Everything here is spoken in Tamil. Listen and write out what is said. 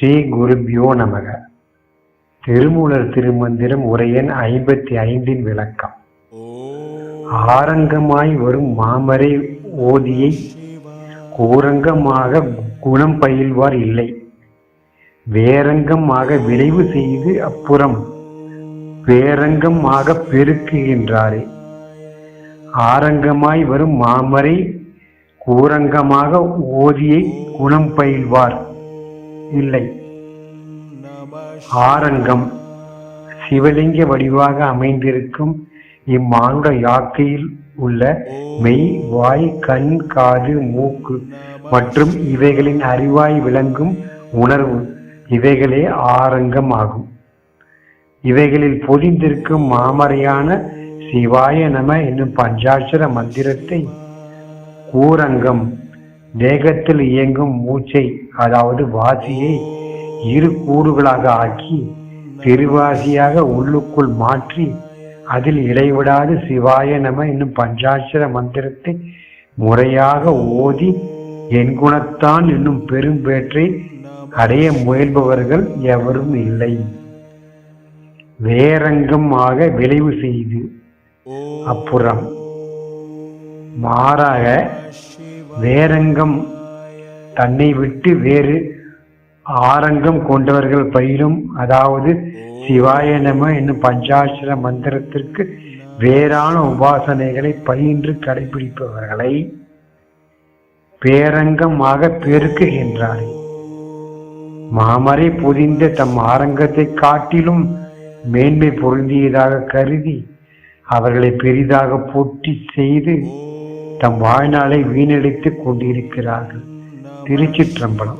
ஸ்ரீ குருபியோ நமக. திருமூலர் திருமந்திரம் உரையன் ஐம்பத்தி ஐந்தின் விளக்கம். ஆரங்கமாய் வரும் மாமரை ஓதியை கூரங்கமாக குணம் பயில்வார் இல்லை. வேரங்கமாக விளைவு செய்து அப்புறம் பேரங்கமாக பெருக்குகின்றாரே. ஆரங்கமாய் வரும் மாமரை கூரங்கமாக ஓதியை குணம் பயில்வார். இல்லை. ஆரங்கம் சிவலிங்க வடிவாக அமைந்திருக்கும் இம்மானுட யாக்கையில் உள்ள மெய் வாய் கண் காது மூக்கு மற்றும் இவைகளின் அறிவாய் விளங்கும் உணர்வு இவைகளே ஆரங்கம் ஆகும். இவைகளில் பொதிந்திருக்கும் மாமறையான சிவாய நம என்னும் பஞ்சாட்சர மந்திரத்தை கூரங்கம் தேகத்தில் இயங்கும் மூச்சை அதாவது வாசியை இரு கூறுகளாக ஆக்கி திருவாசியாக உள்ளுக்குள் மாற்றி அதில் இடைவிடாது சிவாய நம என்னும் பஞ்சாட்சர மந்திரத்தை முறையாக ஓதி என் குணத்தான் என்னும் பெரும்பேற்றை அடைய முயல்பவர்கள் எவரும் இல்லை. வேரங்கமாக விளைவு செய்து அப்புறம் மாறாக வேரங்கம் தன்னை விட்டு வேறு ஆரங்கம் கொண்டவர்கள் பயிலும் அதாவது சிவாய நம என்னும் பஞ்சாட்சர மந்திரத்திற்கு வேறான உபாசனைகளை பயின்று கடைபிடிப்பவர்களை பேரங்கமாக பெருக்குகின்றாரே மாமரை பொதிந்த தம் ஆரங்கத்தை காட்டிலும் மேன்மை பொருந்தியதாக கருதி அவர்களை பெரிதாக போட்டி செய்து தம் வாழ்நாளை வீணடித்துக் கொண்டிருக்கிறார்கள். திருச்சிற்றம்பலம்.